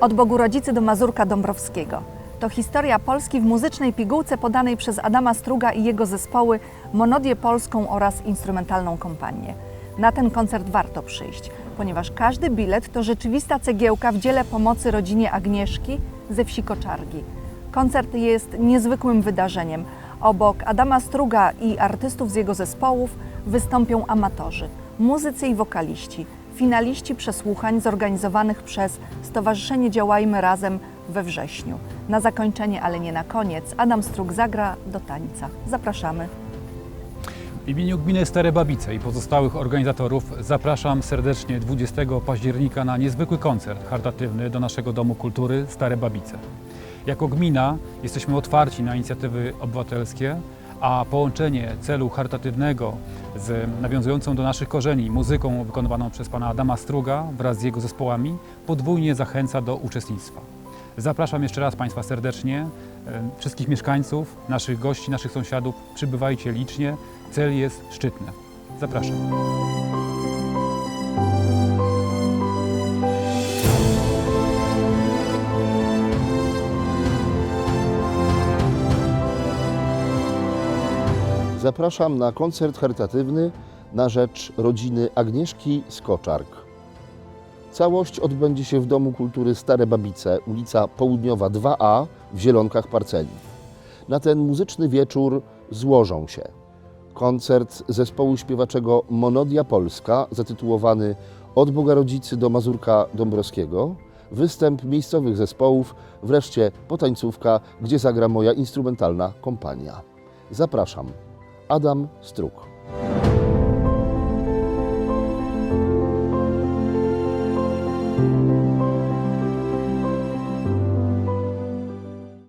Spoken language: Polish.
Od Bogu Rodzicy do Mazurka Dąbrowskiego. To historia Polski w muzycznej pigułce podanej przez Adama Struga i jego zespoły Monodię Polską oraz instrumentalną kompanię. Na ten koncert warto przyjść, ponieważ każdy bilet to rzeczywista cegiełka w dziele pomocy rodzinie Agnieszki ze wsi Koczargi. Koncert jest niezwykłym wydarzeniem. Obok Adama Struga i artystów z jego zespołów wystąpią amatorzy, muzycy i wokaliści, finaliści przesłuchań zorganizowanych przez Stowarzyszenie Działajmy Razem we wrześniu. Na zakończenie, ale nie na koniec, Adam Strug zagra do tańca. Zapraszamy. W imieniu gminy Stare Babice i pozostałych organizatorów zapraszam serdecznie 20 października na niezwykły koncert charytatywny do naszego Domu Kultury Stare Babice. Jako gmina jesteśmy otwarci na inicjatywy obywatelskie, a połączenie celu charytatywnego z nawiązującą do naszych korzeni muzyką wykonywaną przez pana Adama Struga wraz z jego zespołami podwójnie zachęca do uczestnictwa. Zapraszam jeszcze raz Państwa serdecznie, e, wszystkich mieszkańców, naszych gości, naszych sąsiadów. Przybywajcie licznie, cel jest szczytny. Zapraszam. Zapraszam na koncert charytatywny na rzecz rodziny Agnieszki Skoczark. Całość odbędzie się w Domu Kultury Stare Babice, ulica Południowa 2A w Zielonkach Parceli. Na ten muzyczny wieczór złożą się koncert zespołu śpiewaczego Monodia Polska zatytułowany Od Boga Rodzicy do Mazurka Dąbrowskiego, występ miejscowych zespołów, wreszcie potańcówka, gdzie zagra moja instrumentalna kompania. Zapraszam. Adam Struk.